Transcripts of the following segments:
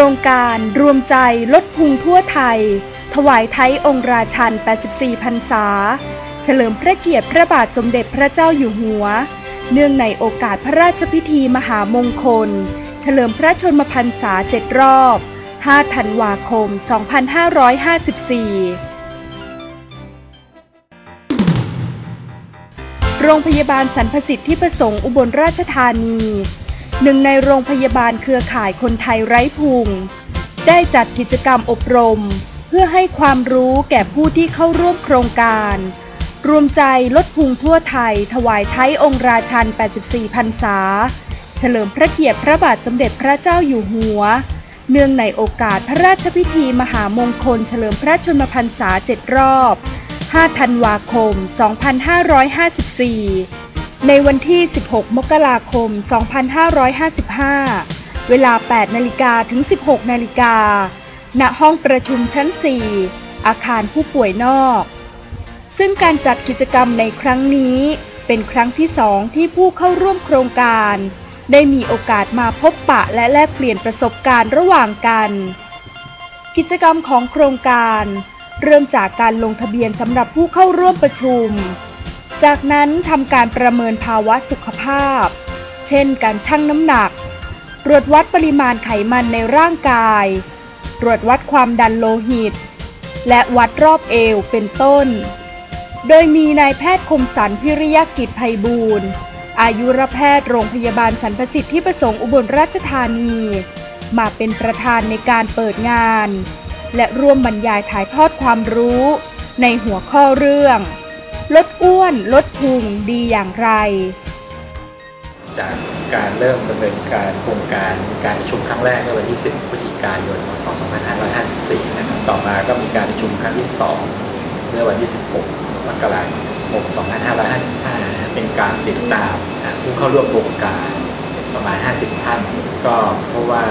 ครงการรวมใจลดพุงทั่วไทย ถวายไทยองค์ราชัน 84 พรรษา เฉลิมพระเกียรติพระบาทสมเด็จพระเจ้าอยู่หัว เนื่องในโอกาสพระราชพิธีมหามงคล เฉลิมพระชนมพรรษาเจ็ดรอบ 5 ธันวาคม 2554โรงพยาบาลสรรพสิทธิประสงค์อุบลราชธานี หนึ่งในโรงพยาบาลเครือข่ายคนไทยไร้พุง ได้จัดกิจกรรมอบรม เพื่อให้ความรู้แก่ผู้ที่เข้าร่วมโครงการ รวมใจลดพุงทั่วไทย ถวายไทยองค์ราชัน 84 พรรษา เฉลิมพระเกียรติพระบาทสมเด็จพระเจ้าอยู่หัว เนื่องในโอกาสพระราชพิธีมหามงคล เฉลิมพระชนมพรรษาเจ็ดรอบ 5 ธันวาคม 2554 ในวันที่ 16 มกราคม 2555 เวลา 8 นาฬิกาถึง 16 นาฬิกา ณ ห้องประชุมชั้น 4 อาคารผู้ป่วยนอก ซึ่งการจัดกิจกรรมในครั้งนี้เป็นครั้งที่สองที่ผู้เข้าร่วมโครงการ ได้มีโอกาสมาพบปะและแลกเปลี่ยนประสบการณ์ระหว่างกัน กิจกรรมของโครงการ เริ่มจากการลงทะเบียนสำหรับผู้เข้าร่วมประชุม จากนั้นทำการประเมินภาวะสุขภาพ เช่นการชั่งน้ำหนัก ตรวจวัดปริมาณไขมันในร่างกาย ตรวจวัดความดันโลหิต และวัดรอบเอวเป็นต้น โดยมีนายแพทย์คมสันพิริยกิจไพบูรณ์อายุรแพทย์โรงพยาบาลสรรพสิทธิประสงค์อุบลราชธานี มาเป็นประธานในการเปิดงาน และร่วมบรรยายถ่ายทอดความรู้ ในหัวข้อเรื่อง ลดอ้วนลดพุงดีอย่างไร จากการเริ่มดำเนินการโครงการมีการประชุมครั้งแรกเมื่อวันที่ 10พฤศจิกายนพศ2554 นะครับ ต่อมาก็มีการประชุมครั้งที่ 2 เมื่อวันที่ 16 มกราคม 2555นะครับเป็นการติดตามผู้เข้าร่วมโครงการประมาณ 50 ท่าน ก็เพราะว่า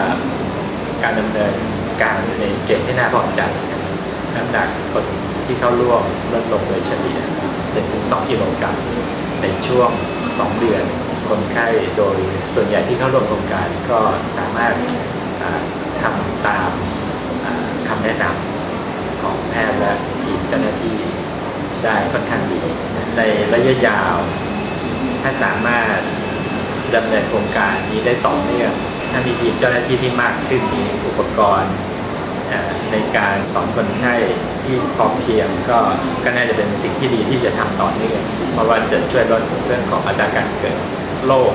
การดำเนินการในเกณฑ์ที่น่าพอใจน้ำหนักคน ที่เข้าร่วมลดลงโดยเฉลี่ย1-2กิโลกรัมในช่วง 2 เดือนคนไข้โดยส่วนใหญ่ที่เข้าร่วมโครงการก็สามารถทำตามคำแนะนำของแพทย์และทีมเจ้าหน้าที่ได้ค่อนข้างดี ในระยะยาว ถ้าสามารถดำเนินโครงการนี้ได้ต่อเนื่องถ้ามีทีมเจ้าหน้าที่ที่มากขึ้นมีอุปกรณ์ในการสอนคนไข้ ที่พอเพียงก็ก็น่าจะเป็นสิ่งที่ดีที่จะทำต่อเนื่องเพราะว่าจะช่วยลดเรื่องของอัตราการเกิดโรค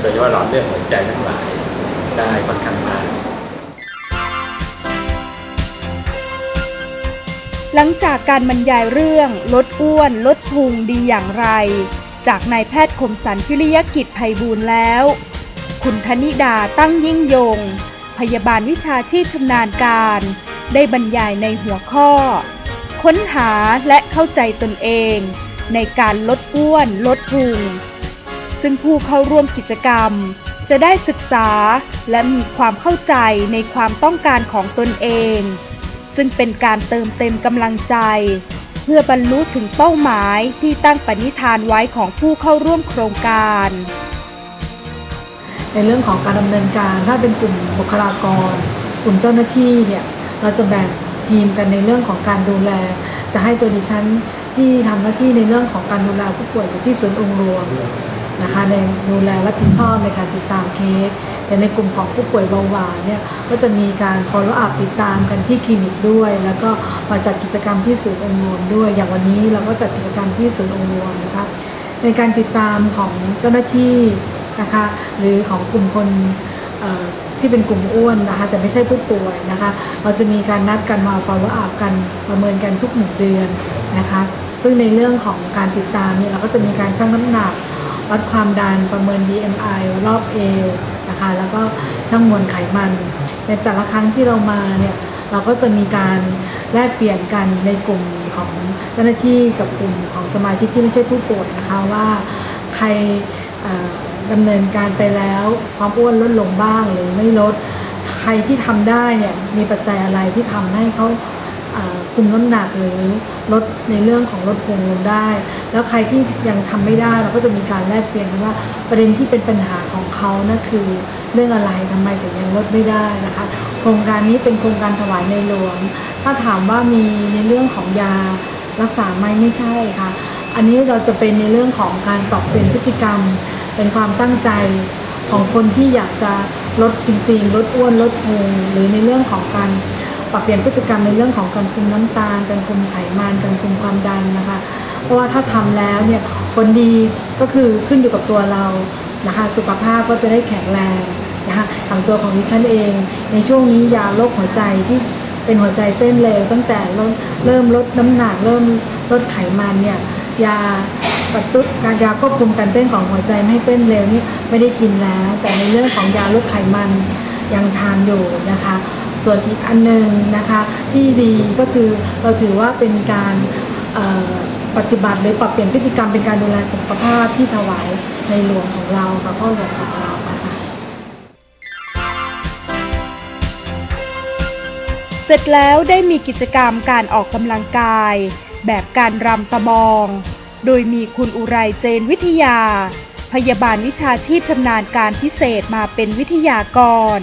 โดยเฉพาะหลอดเลือดหัวใจทั้งหลายได้ค่อนข้างมากหลังจากการบรรยายเรื่องลดอ้วน ลดพุงดีอย่างไร จากนายแพทย์คมสันพิริยกิจไพบูลย์แล้ว คุณธนิดาตั้งยิ่งยง พยาบาลวิชาชีพชำนาญการ ได้บรรยายในหัวข้อ ค้นหาและเข้าใจตนเอง ในการลดอ้วนลดพุง ซึ่งผู้เข้าร่วมกิจกรรม จะได้ศึกษาและมีความเข้าใจในความต้องการของตนเอง ซึ่งเป็นการเติมเต็มกำลังใจ เพื่อบรรลุถึงเป้าหมายที่ตั้งปณิธานไว้ของผู้เข้าร่วมโครงการในเรื่องของการดำเนินการถ้าเป็นกลุ่มบุคลากร กลุ่มเจ้าหน้าที่เนี่ย เราจะแบ่งทีมกันในเรื่องของการดูแล จะให้ตัวดิฉันที่ทำหน้าที่ในเรื่องของการดูแลผู้ป่วยอยู่ที่ศูนย์องค์รวมนะคะในดูแลรับผิดชอบในการติดตามเคสแต่ในกลุ่มของผู้ป่วยเบาหวานเนี่ยก็จะมีการ follow up ติดตามกันที่คลินิกด้วย แล้วก็มาจัดกิจกรรมที่ศูนย์องค์รวมด้วย อย่างวันนี้เราก็จัดกิจกรรมที่ศูนย์องค์รวมนะคะในการติดตามของเจ้าหน้าที่นะคะหรือของกลุ่มคนเอ่อ ที่เป็นกลุ่มอ้วนนะคะ แต่ไม่ใช่ผู้ป่วยนะคะ เราจะมีการนัดกันมา follow up กันประเมินกันทุกหนึ่งเดือนนะคะ ซึ่งในเรื่องของการติดตามเนี่ยเราก็จะมีการชั่งน้ำหนักวัดความดันประเมิน BMI รอบเอวนะคะ แล้วก็ชั่งมวลไขมัน ในแต่ละครั้งที่เรามาเนี่ยเราก็จะมีการแลกเปลี่ยนกันในกลุ่มของเจ้าหน้าที่กับกลุ่มของสมาชิกที่ไม่ใช่ผู้ป่วยนะคะว่าใคร ดำเนินการไปแล้วความอ้วนลดลงบ้างหรือไม่ลดใครที่ทำได้เนี่ยมีปัจจัยอะไรที่ทำให้เขาคุมน้ำหนักหรือลดในเรื่องของลดพุงลงได้ แล้วใครที่ยังทำไม่ได้เราก็จะมีการแลกเปลี่ยนกันว่าประเด็นที่เป็นปัญหาของเขานั่นคือเรื่องอะไรทำไมถึงยังลดไม่ได้นะคะ โครงการนี้เป็นโครงการถวายในหลวง ถ้าถามว่ามีในเรื่องของยารักษาไหมไม่ใช่ค่ะ อันนี้เราจะเป็นในเรื่องของการปรับเปลี่ยนพฤติกรรม เป็นความตั้งใจของคนที่อยากจะลดจริงๆ ลดอ้วนลดพุงหรือในเรื่องของการปรับเปลี่ยนพฤติกรรมในเรื่องของการคุมน้ำตาล การคุมไขมันการคุมความดันนะคะ เพราะว่าถ้าทำแล้วเนี่ยผลดีก็คือขึ้นอยู่กับตัวเรานะคะสุขภาพก็จะได้แข็งแรงนะคะทางตัวของดิฉันเอง ในช่วงนี้ยาโรคหัวใจที่เป็นหัวใจเต้นเร็วตั้งแต่เริ่มเริ่มลดน้ำหนักเริ่มลดไขมันเนี่ย ยากระตุ้นการยาควบคุมการเต้นของหัวใจไม่ให้เต้นเร็วนี่ไม่ได้กินแล้ว แต่ในเรื่องของยาลดไขมันยังทานอยู่นะคะ ส่วนอีกอันหนึ่งนะคะที่ดีก็คือเราถือว่าเป็นการปฏิบัติหรือปรับเปลี่ยนพฤติกรรมเป็นการดูแลสุขภาพที่ถวายในหลวงของเราค่ะพ่อหลวงของเราค่ะเสร็จแล้วได้มีกิจกรรมการออกกำลังกาย แบบการรำตะบอง โดยมีคุณอุไรเจนวิทยา พยาบาลวิชาชีพชำนาญการพิเศษมาเป็นวิทยากร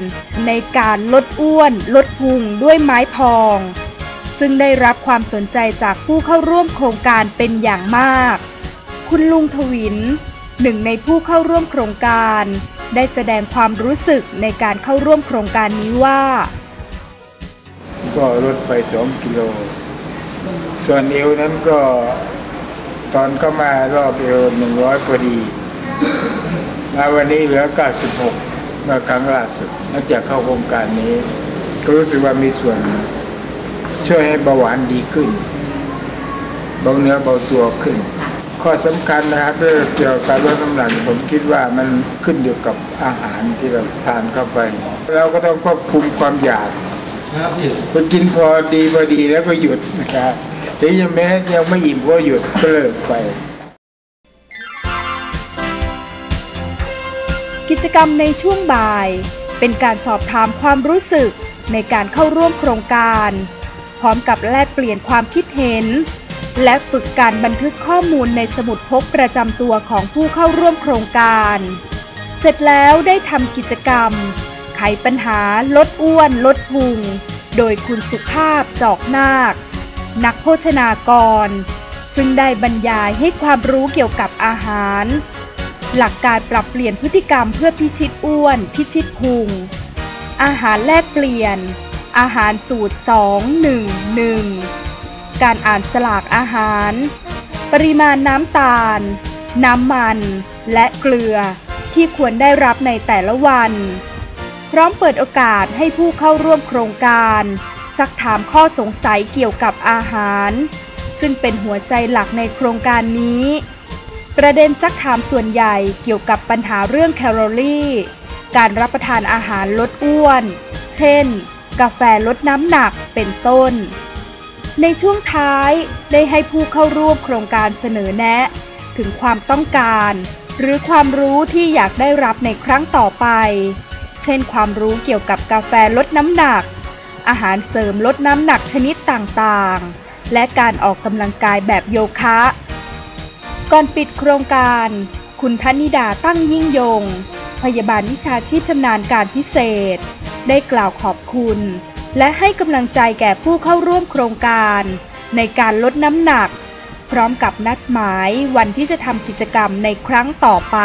ในการลดอ้วน ลดพุงด้วยไม้พอง ซึ่งได้รับความสนใจจากผู้เข้าร่วมโครงการเป็นอย่างมาก คุณลุงทวิน หนึ่งในผู้เข้าร่วมโครงการ ได้แสดงความรู้สึกในการเข้าร่วมโครงการนี้ว่า ก็ลดไปสองกิโล ส่วนเอวนั้นก็ตอนเข้ามารอบเอวหนึ่งร้อยพอดีมาวันนี้เหลือ96เมื่อครั้งล่าสุดนักจากเข้าโครงการนี้ ก็รู้สึกว่ามีส่วน ช่วยให้เบาหวานดีขึ้นเบาเนื้อเบาตัวขึ้น ข้อสำคัญนะครับเรื่องเกี่ยวกับลดน้ำหนักผมคิดว่ามันขึ้นอยู่กับอาหารที่เราทานเข้าไป เราก็ต้องควบคุมความอยาก พอกินพอดีพอดีแล้วก็หยุดนะครับถึงยังแม้ยังไม่อิ่มก็หยุดก็เลิกไป กิจกรรมในช่วงบ่าย เป็นการสอบถามความรู้สึกในการเข้าร่วมโครงการ พร้อมกับแลกเปลี่ยนความคิดเห็น และฝึกการบันทึกข้อมูลในสมุดพกประจำตัวของผู้เข้าร่วมโครงการ เสร็จแล้วได้ทำกิจกรรมไขปัญหาลดอ้วนลดพุง โดยคุณสุภาพจอกนาค นักโภชนากร ซึ่งได้บรรยายให้ความรู้เกี่ยวกับอาหาร หลักการปรับเปลี่ยนพฤติกรรมเพื่อพิชิตอ้วน พิชิตพุง อาหารแลกเปลี่ยน อาหารสูตร 2 1 1 การอ่านสลากอาหาร ปริมาณน้ำตาล น้ำมัน และเกลือที่ควรได้รับในแต่ละวัน พร้อมเปิดโอกาสให้ผู้เข้าร่วมโครงการ ซักถามข้อสงสัยเกี่ยวกับอาหาร ซึ่งเป็นหัวใจหลักในโครงการนี้ ประเด็นซักถามส่วนใหญ่เกี่ยวกับปัญหาเรื่องแคลอรี่ การรับประทานอาหารลดอ้วน เช่น กาแฟลดน้ำหนักเป็นต้น ในช่วงท้ายได้ให้ผู้เข้าร่วมโครงการเสนอแนะ ถึงความต้องการ หรือความรู้ที่อยากได้รับในครั้งต่อไป เช่นความรู้เกี่ยวกับกาแฟลดน้ำหนัก อาหารเสริมลดน้ำหนักชนิดต่างๆ และการออกกำลังกายแบบโยคะ ก่อนปิดโครงการ คุณธนิดาตั้งยิ่งยง พยาบาลวิชาชีพชำนาญการพิเศษ ได้กล่าวขอบคุณ และให้กำลังใจแก่ผู้เข้าร่วมโครงการ ในการลดน้ำหนัก พร้อมกับนัดหมายวันที่จะทำกิจกรรมในครั้งต่อไป